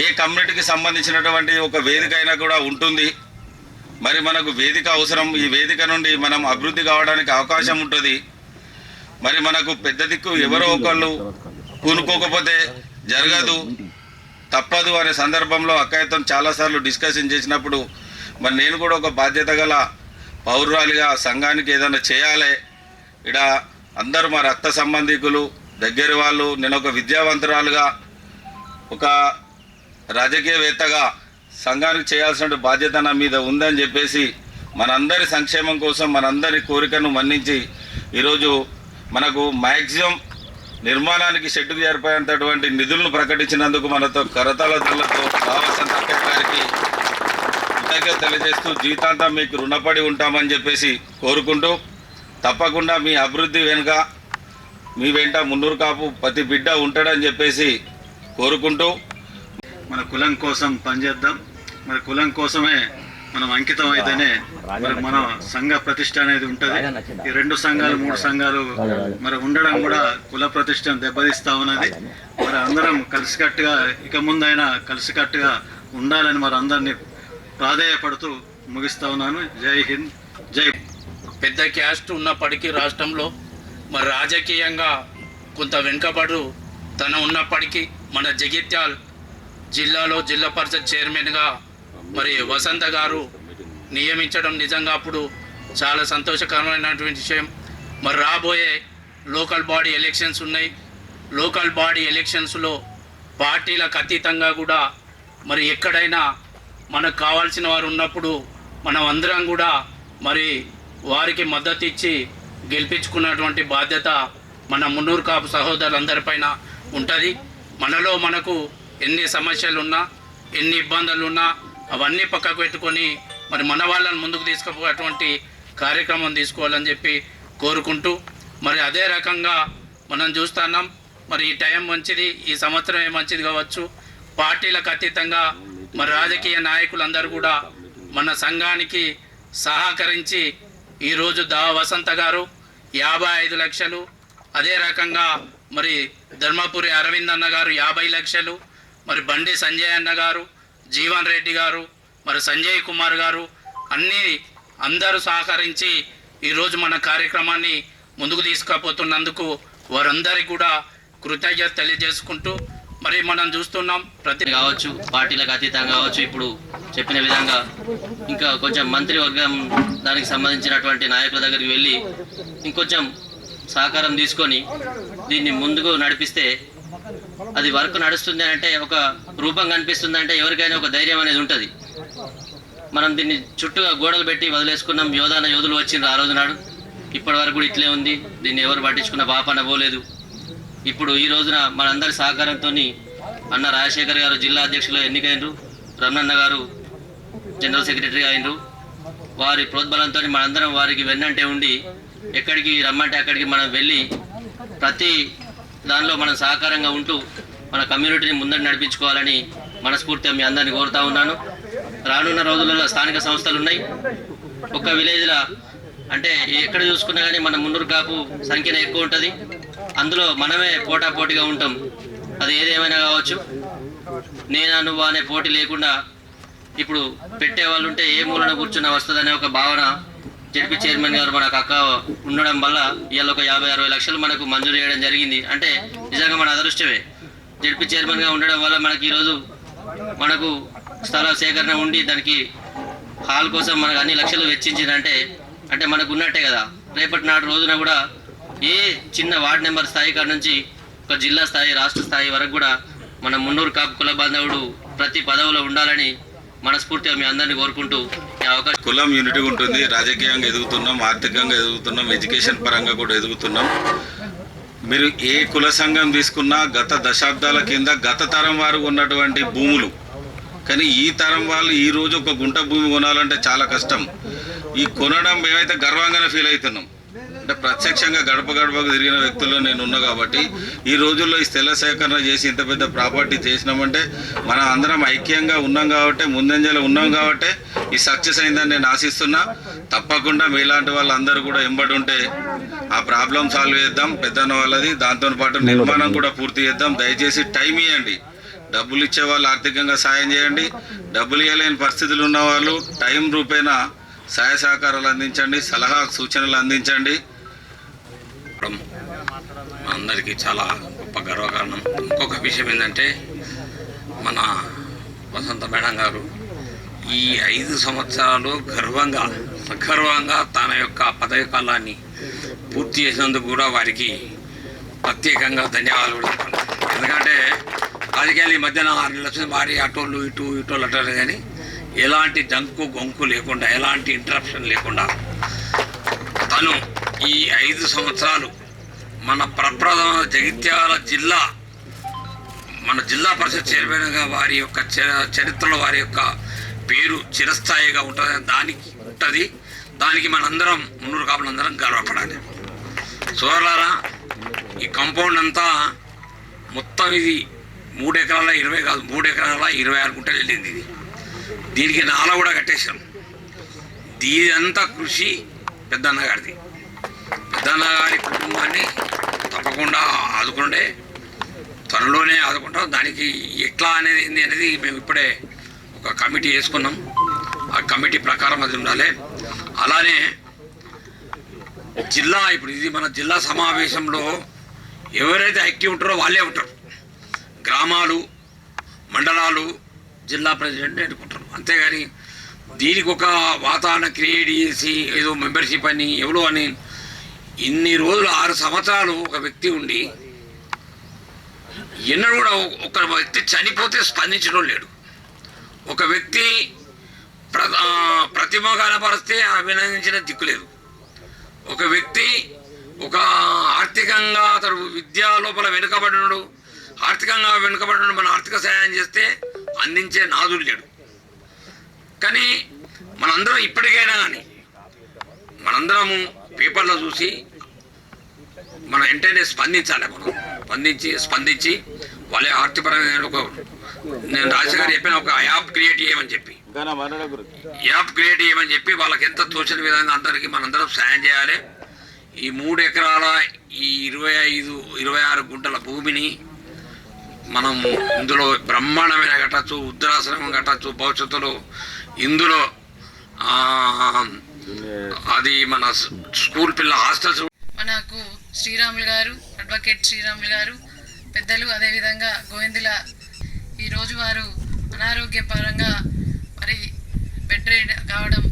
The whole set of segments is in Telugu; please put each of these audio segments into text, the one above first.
ఏ కమ్యూనిటీకి సంబంధించినటువంటి ఒక వేదిక అయినా కూడా ఉంటుంది. మరి మనకు వేదిక అవసరం. ఈ వేదిక నుండి మనం అభివృద్ధి కావడానికి అవకాశం ఉంటుంది. మరి మనకు పెద్ద దిక్కు ఎవరో ఒకళ్ళు కూనుకోకపోతే జరగదు. తప్పదు అనే సందర్భంలో అక్కయ్యతో చాలాసార్లు డిస్కషన్ చేసినప్పుడు మరి నేను కూడా ఒక బాధ్యత గల పౌరురాలిగా సంఘానికి ఏదైనా చేయాలి. ఇడ అందరూ మా రక్త సంబంధికులు దగ్గర వాళ్ళు నేను ఒక విద్యావంతురాలుగా ఒక రాజకీయవేత్తగా సంఘానికి చేయాల్సిన బాధ్యత నా మీద ఉందని చెప్పేసి మనందరి సంక్షేమం కోసం మనందరి కోరికను మన్నించి ఈరోజు మనకు మ్యాక్సిమం నిర్మాణానికి షెడ్డుకు చేరిపోయేంతటువంటి నిధులను ప్రకటించినందుకు మనతో కరతాళతలతో రావసంత గారికి కృతజ్ఞత తెలియజేస్తూ జీవితాంతం మీకు రుణపడి ఉంటామని చెప్పేసి కోరుకుంటూ తప్పకుండా మీ అభివృద్ధి వెనుక మీ వెంట మున్నూరు కాపు ప్రతి బిడ్డ ఉంటాడని చెప్పేసి కోరుకుంటూ మన కులం కోసం పనిచేద్దాం. మరి కులం కోసమే మనం అంకితం అయితేనే మరి మన సంఘ ప్రతిష్ట అనేది ఉంటది. ఈ రెండు సంఘాలు మూడు సంఘాలు మరి ఉండడం కూడా కుల ప్రతిష్టను దెబ్బతీస్తా ఉన్నది. మరి అందరం కలిసికట్టుగా ఇక ముందైనా కలిసికట్టుగా ఉండాలని మరి అందరినీ ప్రాధేయపడుతూ ముగిస్తా ఉన్నాను. జై హింద్ జై పెద్ద క్యాస్ట్ ఉన్నప్పటికీ రాష్ట్రంలో మరి రాజకీయంగా కొంత వెనుకబడు తన ఉన్నప్పటికీ మన జగిత్యాల్ జిల్లాలో జిల్లా పరిషత్ చైర్మన్గా మరి వసంత గారు నియమించడం నిజంగా అప్పుడు చాలా సంతోషకరమైనటువంటి విషయం. మరి రాబోయే లోకల్ బాడీ ఎలక్షన్స్ ఉన్నాయి. లోకల్ బాడీ ఎలక్షన్స్లో పార్టీలకు అతీతంగా కూడా మరి ఎక్కడైనా మనకు కావాల్సిన వారు ఉన్నప్పుడు మనం అందరం కూడా మరి వారికి మద్దతు ఇచ్చి గెలిపించుకున్నటువంటి బాధ్యత మన మున్నూరు కాపు సహోదరులందరిపైన ఉంటుంది. మనలో మనకు ఎన్ని సమస్యలు ఉన్నా ఎన్ని ఇబ్బందులు ఉన్నా అవన్నీ పక్కకు పెట్టుకొని మరి మన వాళ్ళని ముందుకు తీసుకుపోయేటువంటి కార్యక్రమం తీసుకోవాలని చెప్పి కోరుకుంటూ మరి అదే రకంగా మనం చూస్తున్నాం. మరి ఈ టైం మంచిది ఈ సంవత్సరం మంచిది కావచ్చు. పార్టీలకు అతీతంగా మరి రాజకీయ నాయకులందరూ కూడా మన సంఘానికి సహకరించి ఈరోజు దా వసంత గారు యాభై ఐదు లక్షలు అదే రకంగా మరి ధర్మపురి అరవింద్ అన్న గారు యాభై లక్షలు మరి బండి సంజయ్ అన్న గారు జీవన్ రెడ్డి గారు మరి సంజయ్ కుమార్ గారు అన్నీ అందరూ సహకరించి ఈరోజు మన కార్యక్రమాన్ని ముందుకు తీసుకుపోతున్నందుకు వారందరికీ కూడా కృతజ్ఞత తెలియజేసుకుంటూ మరి మనం చూస్తున్నాం ప్రతి కావచ్చు పార్టీలకు అతీతంగా కావచ్చు ఇప్పుడు చెప్పిన విధంగా ఇంకా కొంచెం మంత్రివర్గం దానికి సంబంధించినటువంటి నాయకుల దగ్గరికి వెళ్ళి ఇంకొంచెం సహకారం తీసుకొని దీన్ని ముందుకు నడిపిస్తే అది వర్క్ నడుస్తుంది అంటే ఒక రూపం కనిపిస్తుంది అంటే ఎవరికైనా ఒక ధైర్యం అనేది ఉంటుంది. మనం దీన్ని చుట్టూ గోడలు పెట్టి వదిలేసుకున్నాం. యోధాన యోధులు వచ్చింది ఆ రోజు నాడు. ఇప్పటి వరకు కూడా ఇట్లే ఉంది. దీన్ని ఎవరు పట్టించుకున్న పాపన పోలేదు ఇప్పుడు ఈ రోజున మనందరి సహకారంతో అన్న రాజశేఖర్ గారు జిల్లా అధ్యక్షులు ఎన్నికైనరు రమణన్న గారు జనరల్ సెక్రటరీ అయినరు. వారి ప్రోద్బలంతో మనందరం వారికి వెన్నంటే ఉండి ఎక్కడికి రమ్మంటే అక్కడికి మనం వెళ్ళి ప్రతి దానిలో మనం సహకారంగా ఉంటూ మన కమ్యూనిటీని ముందర నడిపించుకోవాలని మనస్ఫూర్తిగా మీ అందరిని కోరుతా ఉన్నాను. రానున్న రోజులలో స్థానిక సంస్థలు ఉన్నాయి. ఒక్క విలేజ్లో అంటే ఎక్కడ చూసుకున్నా కానీ మన మున్నూరు కాపు సంఖ్యన ఎక్కువ ఉంటుంది. అందులో మనమే పోటాపోటీగా ఉంటాం. అది ఏదేమైనా కావచ్చు. నేను నువ్వు అనే పోటీ లేకుండా ఇప్పుడు పెట్టే వాళ్ళు ఉంటే ఏ మూలన కూర్చున్నా వస్తుందనే ఒక భావన జడ్పీ చైర్మన్ గారు మనకు అక్క ఉండడం వల్ల ఇవాళ ఒక యాభై అరవై లక్షలు మనకు మంజూరు చేయడం జరిగింది. అంటే నిజంగా మన అదృష్టమే. జడ్పీ చైర్మన్గా ఉండడం వల్ల మనకి ఈరోజు మనకు స్థల సేకరణ ఉండి దానికి హాల్ కోసం మనకు అన్ని లక్షలు వెచ్చించిందంటే అంటే మనకు ఉన్నట్టే కదా. రేపటి నాటి రోజున కూడా ఏ చిన్న వార్డ్ నెంబర్ స్థాయి కాడ నుంచి ఒక జిల్లా స్థాయి రాష్ట్ర స్థాయి వరకు కూడా మన మున్నూరు కాపు కుల బాంధవుడు ప్రతి పదవిలో ఉండాలని మనస్ఫూర్తిగా మీ అందరినీ కోరుకుంటూ ఈ అవకాశం కులం యూనిటీ ఉంటుంది రాజకీయంగా ఎదుగుతున్నాం ఆర్థికంగా ఎదుగుతున్నాం ఎడ్యుకేషన్ పరంగా కూడా ఎదుగుతున్నాం. మీరు ఏ కుల సంఘం తీసుకున్నా గత దశాబ్దాల కింద గత తరం వారు ఉన్నటువంటి భూములు. కానీ ఈ తరం వాళ్ళు ఈరోజు ఒక గుంట భూమి కొనాలంటే చాలా కష్టం. ఈ కొనడం మేమైతే గర్వంగానే ఫీల్ అవుతున్నాం. అంటే ప్రత్యక్షంగా గడప గడపకు తిరిగిన వ్యక్తుల్లో నేను ఉన్నా కాబట్టి ఈ రోజుల్లో ఈ స్థల సేకరణ చేసి ఇంత పెద్ద ప్రాపర్టీ చేసినామంటే మనం అందరం ఐక్యంగా ఉన్నాం కాబట్టి ముందంజలో ఉన్నాం కాబట్టి ఈ సక్సెస్ అయిందని నేను ఆశిస్తున్నా. తప్పకుండా మీలాంటి వాళ్ళందరూ కూడా ఎంబడి ఉంటే ఆ ప్రాబ్లం సాల్వ్ చేద్దాం. పెద్దన్న వాళ్ళది దాంతో పాటు నిర్మాణం కూడా పూర్తి చేద్దాం. దయచేసి టైం ఇవ్వండి డబ్బులు ఇచ్చే వాళ్ళు ఆర్థికంగా సాయం చేయండి. డబ్బులు ఇవ్వలేని పరిస్థితులు ఉన్న వాళ్ళు టైం రూపేణా సహాయ సహకారాలు అందించండి సలహా సూచనలు అందించండి అందరికీ చాలా గొప్ప గర్వకారణం ఇంకొక విషయం ఏంటంటే మన వసంత మేడం గారు ఈ ఐదు సంవత్సరాలు గర్వంగా సగర్వంగా తన యొక్క పదవి కాలాన్ని పూర్తి చేసినందుకు కూడా వారికి ప్రత్యేకంగా ధన్యవాదాలు కూడా ఎందుకంటే రాజకీయాలు ఈ మధ్యన ఆరు నెలల భారీ వారి అటోళ్ళు ఇటు ఇటోళ్ళు అటారు కానీ ఎలాంటి డంకు గొంకు లేకుండా ఎలాంటి ఇంటరప్షన్ లేకుండా తను ఈ ఐదు సంవత్సరాలు మన ప్రప్రథమ జగిత్యాల జిల్లా మన జిల్లా పరిషత్ చైర్మన్గా వారి యొక్క చరిత్రలో వారి యొక్క పేరు చిరస్థాయిగా ఉంటుంది. దానికి ఉంటుంది. దానికి మనందరం మున్నూరు కాపులందరం గర్వపడాలి. సోదరులారా ఈ కాంపౌండ్ అంతా మొత్తం ఇది మూడు ఎకరాల ఇరవై కాదు మూడు ఎకరాల ఇరవై ఆరు గుంటలు వెళ్ళింది ఇది. దీనికి నాల కూడా కట్టేశాం. దీనంతా కృషి పెద్దన్నగారిది. పెద్దన్నగారి కుటుంబాన్ని తప్పకుండా ఆదుకుండే త్వరలోనే ఆదుకుంటాం. దానికి ఎట్లా అనేది ఏంది అనేది మేము ఇప్పుడే ఒక కమిటీ వేసుకున్నాం. ఆ కమిటీ ప్రకారం అది ఉండాలి. అలానే జిల్లా ఇప్పుడు ఇది మన జిల్లా సమావేశంలో ఎవరైతే యాక్టివ్ ఉంటారో వాళ్ళే ఉంటారు. గ్రామాలు మండలాలు జిల్లా ప్రెసిడెంట్ ఎన్నుకుంటారు. అంతేగాని దీనికి ఒక వాతావరణ క్రియేట్ చేసి ఏదో మెంబర్షిప్ అని ఎవరో అని ఇన్ని రోజులు ఆరు సంవత్సరాలు ఒక వ్యక్తి ఉండి ఎన్నడూ కూడా ఒక వ్యక్తి చనిపోతే స్పందించడం లేడు. ఒక వ్యక్తి ప్ర ప్రతిమ కనపరిస్తే అభినందించిన దిక్కు లేదు. ఒక వ్యక్తి ఒక ఆర్థికంగా అతడు విద్యా లోపల వెనుకబడినడు. ఆర్థికంగా వెనుకబడినడు మన ఆర్థిక సహాయం చేస్తే అందించే నాదుడు లేడు. కానీ మనందరం ఇప్పటికైనా కానీ మనందరము పేపర్లో చూసి మన వెంటనే స్పందించాలి మనం స్పందించి స్పందించి వాళ్ళ ఆర్థికపరమైన ఒక నేను రాజశేఖర్ చెప్పిన ఒక యాప్ క్రియేట్ చేయమని చెప్పి. యాప్ క్రియేట్ చేయమని చెప్పి వాళ్ళకి ఎంత తోచిన విధంగా అందరికీ మనందరం సాయం చేయాలి. ఈ మూడు ఎకరాల ఈ ఇరవై ఐదు ఇరవై ఆరు గుంటల భూమిని మనం ఇందులో బ్రహ్మాండమైన కట్టచ్చు ఉత్తరాశ్రమం కట్టచ్చు భవిష్యత్తులో ఇందులో అది మన స్కూల్ పిల్ల హాస్టల్స్ మనకు శ్రీరాములు గారు అడ్వకేట్ శ్రీరాములు గారు పెద్దలు అదేవిధంగా గోవిందుల ఈరోజు వారు అనారోగ్యపరంగా మరి బెడ్ రెడ్ కావడం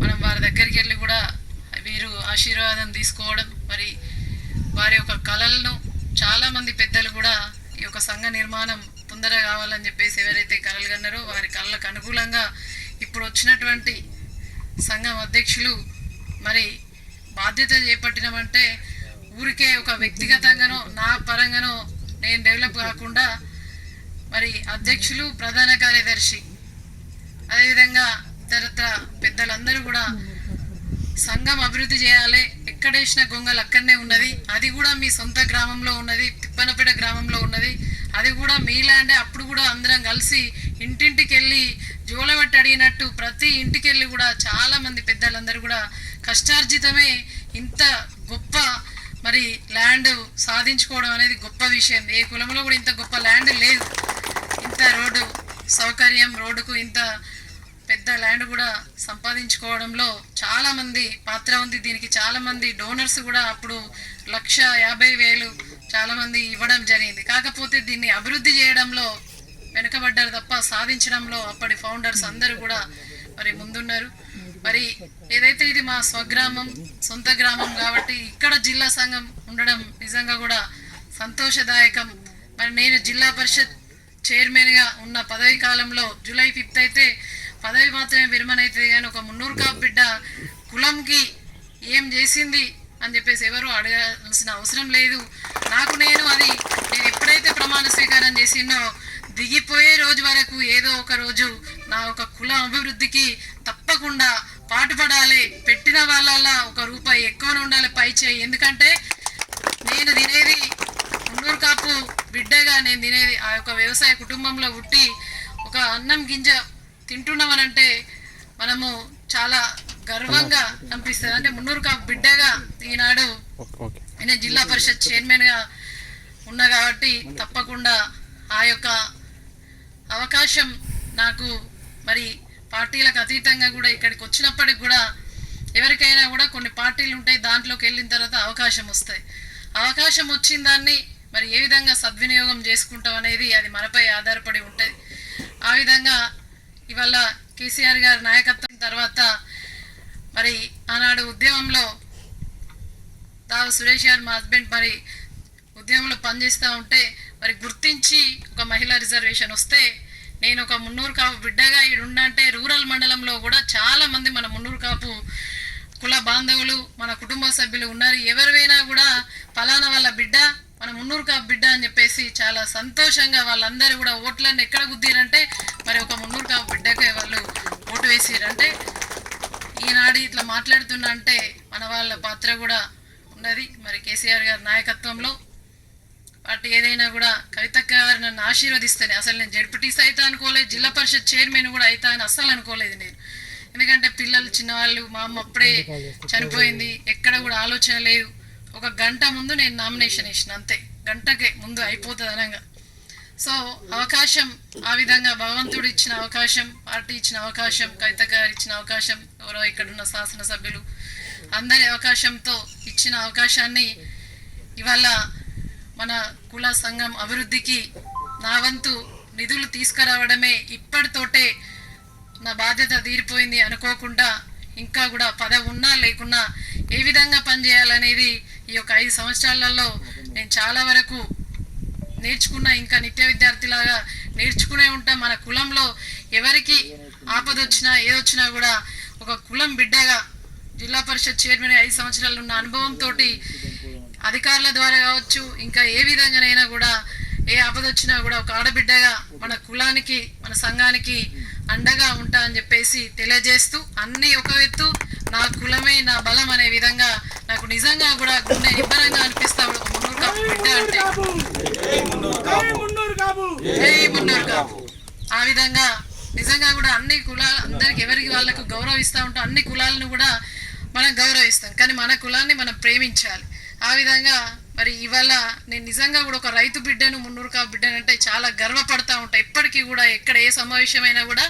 మనం వారి దగ్గరికి వెళ్ళి కూడా వీరు ఆశీర్వాదం తీసుకోవడం మరి వారి యొక్క కళలను చాలామంది పెద్దలు కూడా ఈ యొక్క సంఘ నిర్మాణం తొందరగా కావాలని చెప్పేసి ఎవరైతే కలలు కన్నారో వారి కళ్ళకు అనుకూలంగా ఇప్పుడు వచ్చినటువంటి సంఘం అధ్యక్షులు మరి బాధ్యత చేపట్టినామంటే ఊరికే ఒక వ్యక్తిగతంగానో నా పరంగానో నేను డెవలప్ కాకుండా మరి అధ్యక్షులు ప్రధాన కార్యదర్శి అదేవిధంగా ఇతరత్ర పెద్దలందరూ కూడా సంఘం అభివృద్ధి చేయాలి ఎక్కడేసిన గొంగలు అక్కడనే ఉన్నది. అది కూడా మీ సొంత గ్రామంలో ఉన్నది తిప్పనపేట గ్రామంలో ఉన్నది. అది కూడా మీ అప్పుడు కూడా అందరం కలిసి ఇంటింటికి వెళ్ళి జోలబెట్టి అడిగినట్టు ప్రతి ఇంటికి వెళ్ళి కూడా చాలా మంది పెద్దలందరూ కూడా కష్టార్జితమే ఇంత గొప్ప మరి ల్యాండ్ సాధించుకోవడం అనేది గొప్ప విషయం. ఏ కులంలో కూడా ఇంత గొప్ప ల్యాండ్ లేదు. ఇంత రోడ్డు సౌకర్యం రోడ్డుకు ఇంత పెద్ద ల్యాండ్ కూడా సంపాదించుకోవడంలో చాలా మంది పాత్ర ఉంది. దీనికి చాలా మంది డోనర్స్ కూడా అప్పుడు లక్ష యాభై వేలు చాలా మంది ఇవ్వడం జరిగింది. కాకపోతే దీన్ని అభివృద్ధి చేయడంలో వెనుకబడ్డారు తప్ప సాధించడంలో అప్పటి ఫౌండర్స్ అందరూ కూడా మరి ముందున్నారు. మరి ఏదైతే ఇది మా స్వగ్రామం సొంత గ్రామం కాబట్టి ఇక్కడ జిల్లా సంఘం ఉండడం నిజంగా కూడా సంతోషదాయకం. మరి నేను జిల్లా పరిషత్ చైర్మన్గా ఉన్న పదవి కాలంలో జూలై ఫిఫ్త్ అయితే పదవి మాత్రమే విరమణ కానీ ఒక మున్నూరు కాపు బిడ్డ కులంకి ఏం చేసింది అని చెప్పేసి ఎవరు అడగాల్సిన అవసరం లేదు. నాకు నేను అది నేను ఎప్పుడైతే ప్రమాణ స్వీకారం చేసిందో దిగిపోయే రోజు వరకు ఏదో ఒక రోజు నా ఒక కుల అభివృద్ధికి తప్పకుండా పాటుపడాలి. పెట్టిన వాళ్ళ ఒక రూపాయి ఎక్కువనే ఉండాలి పై చేయి. ఎందుకంటే నేను తినేది మున్నూరు కాపు బిడ్డగా నేను తినేది ఆ యొక్క వ్యవసాయ కుటుంబంలో పుట్టి ఒక అన్నం గింజ తింటున్నామనంటే మనము చాలా గర్వంగా అనిపిస్తుంది. అంటే మున్నూరు కాపు బిడ్డగా ఈనాడు నేను జిల్లా పరిషత్ చైర్మన్గా ఉన్నా కాబట్టి తప్పకుండా ఆ యొక్క అవకాశం నాకు మరి పార్టీలకు అతీతంగా కూడా ఇక్కడికి వచ్చినప్పటికి కూడా ఎవరికైనా కూడా కొన్ని పార్టీలు ఉంటాయి దాంట్లోకి వెళ్ళిన తర్వాత అవకాశం వస్తాయి. అవకాశం వచ్చిన దాన్ని మరి ఏ విధంగా సద్వినియోగం చేసుకుంటాం అనేది అది మనపై ఆధారపడి ఉంటుంది. ఆ విధంగా ఇవాళ కేసీఆర్ గారి నాయకత్వం తర్వాత మరి ఆనాడు ఉద్యమంలో దావ సురేష్ గారు మా హస్బెండ్ మరి ఉద్యమంలో పనిచేస్తూ ఉంటే మరి గుర్తించి ఒక మహిళా రిజర్వేషన్ వస్తే నేను ఒక మున్నూరు కాపు బిడ్డగా ఈడుండంటే రూరల్ మండలంలో కూడా చాలా మంది మన మున్నూరు కాపు కుల బాంధవులు మన కుటుంబ సభ్యులు ఉన్నారు. ఎవరివైనా కూడా ఫలానా వాళ్ళ బిడ్డ మన మున్నూరు కాపు బిడ్డ అని చెప్పేసి చాలా సంతోషంగా వాళ్ళందరూ కూడా ఓట్లన్నీ ఎక్కడ గుద్దిరంటే మరి ఒక మున్నూరు కాపు బిడ్డకే వాళ్ళు ఓటు వేసిరంటే ఈనాడు ఇట్లా మాట్లాడుతున్నా అంటే మన వాళ్ళ పాత్ర కూడా ఉన్నది. మరి కేసీఆర్ గారి నాయకత్వంలో పార్టీ ఏదైనా కూడా కవితక్క గారు నన్ను ఆశీర్వదిస్తేనే అసలు నేను జడ్పీటీస్ అయితే అనుకోలేదు జిల్లా పరిషత్ చైర్మన్ కూడా అవుతా అని అస్సలు అనుకోలేదు నేను. ఎందుకంటే పిల్లలు చిన్నవాళ్ళు మా అమ్మ అప్పుడే చనిపోయింది ఎక్కడ కూడా ఆలోచన లేదు. ఒక గంట ముందు నేను నామినేషన్ వేసిన అంతే. గంటకే ముందు అయిపోతుంది అనగా. సో అవకాశం ఆ విధంగా భగవంతుడు ఇచ్చిన అవకాశం పార్టీ ఇచ్చిన అవకాశం కవిత గారు ఇచ్చిన అవకాశం ఎవరో ఇక్కడున్న శాసనసభ్యులు అందరి అవకాశంతో ఇచ్చిన అవకాశాన్ని ఇవాళ మన కుల సంఘం అభివృద్ధికి నా వంతు నిధులు తీసుకురావడమే ఇప్పటితోటే నా బాధ్యత తీరిపోయింది అనుకోకుండా ఇంకా కూడా పదవి ఉన్నా లేకున్నా ఏ విధంగా పనిచేయాలనేది ఈ యొక్క ఐదు సంవత్సరాలలో నేను చాలా వరకు నేర్చుకున్న ఇంకా నిత్య విద్యార్థిలాగా నేర్చుకునే ఉంటా. మన కులంలో ఎవరికి ఆపద వచ్చినా ఏదొచ్చినా కూడా ఒక కులం బిడ్డగా జిల్లా పరిషత్ చైర్మన్ ఐదు సంవత్సరాలు ఉన్న అనుభవంతో అధికారుల ద్వారా కావచ్చు ఇంకా ఏ విధంగానైనా కూడా ఏ ఆపద వచ్చినా కూడా ఒక ఆడబిడ్డగా మన కులానికి మన సంఘానికి అండగా ఉంటా అని చెప్పేసి తెలియజేస్తూ అన్ని ఒక ఎత్తు నా కులమే నా బలం అనే విధంగా నాకు నిజంగా కూడా గుండె నిబ్బరంగా అనిపిస్తా ఒక మున్నూరు కాపు బిడ్డ అంటే. జై మున్నూరు కాపు! ఆ విధంగా నిజంగా కూడా అన్ని కులాలు అందరికి ఎవరికి వాళ్ళకు గౌరవిస్తూ ఉంటాం అన్ని కులాలను కూడా మనం గౌరవిస్తాం. కానీ మన కులాన్ని మనం ప్రేమించాలి. ఆ విధంగా మరి ఇవాళ నేను నిజంగా కూడా ఒక రైతు బిడ్డను మున్నూరు కాపు బిడ్డను అంటే చాలా గర్వపడతా ఉంటా. ఇప్పటికీ కూడా ఎక్కడ ఏ సమావేశమైనా కూడా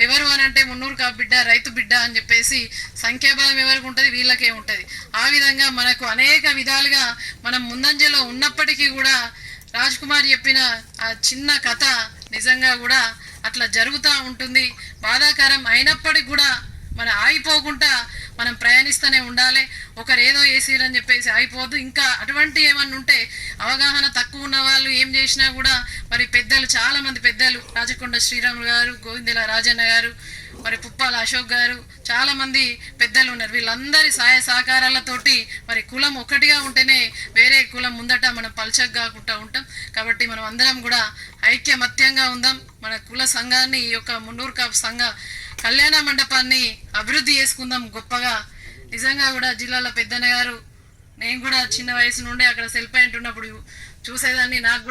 ఎవరు అని అంటే మున్నూరు కా బిడ్డ రైతు బిడ్డ అని చెప్పేసి సంఖ్యాబలం ఎవరికి ఉంటుంది? వీళ్ళకే ఉంటుంది. ఆ విధంగా మనకు అనేక విధాలుగా మనం ముందంజలో ఉన్నప్పటికీ కూడా రాజ్ కుమార్ చెప్పిన ఆ చిన్న కథ నిజంగా కూడా అట్లా జరుగుతూ ఉంటుంది. బాధాకరం అయినప్పటికీ కూడా మన ఆగిపోకుండా మనం ప్రయాణిస్తూనే ఉండాలి. ఒకరు ఏదో వేసిరని చెప్పేసి అయిపోద్దు. ఇంకా అటువంటి ఏమన్నా ఉంటే అవగాహన తక్కువ ఉన్న వాళ్ళు ఏం చేసినా కూడా మరి పెద్దలు చాలా మంది పెద్దలు రాజకొండ శ్రీరాములు గారు గోవిందల రాజన్న గారు మరి పుప్పాల అశోక్ గారు చాలా మంది పెద్దలు ఉన్నారు. వీళ్ళందరి సహాయ సహకారాలతోటి మరి కులం ఒకటిగా ఉంటేనే వేరే కులం ముందట మనం పల్చక్ కాకుండా ఉంటాం. కాబట్టి మనం అందరం కూడా ఐక్యమత్యంగా ఉందాం. మన కుల సంఘాన్ని ఈ యొక్క మున్నూరు కాపు సంఘ కళ్యాణ మండపాన్ని అభివృద్ధి చేసుకుందాం గొప్పగా. నిజంగా కూడా జిల్లాలో పెద్దన్న గారు నేను కూడా చిన్న వయసు నుండి అక్కడ సెల్ పాయింట్ ఉన్నప్పుడు చూసేదాన్ని నాకు కూడా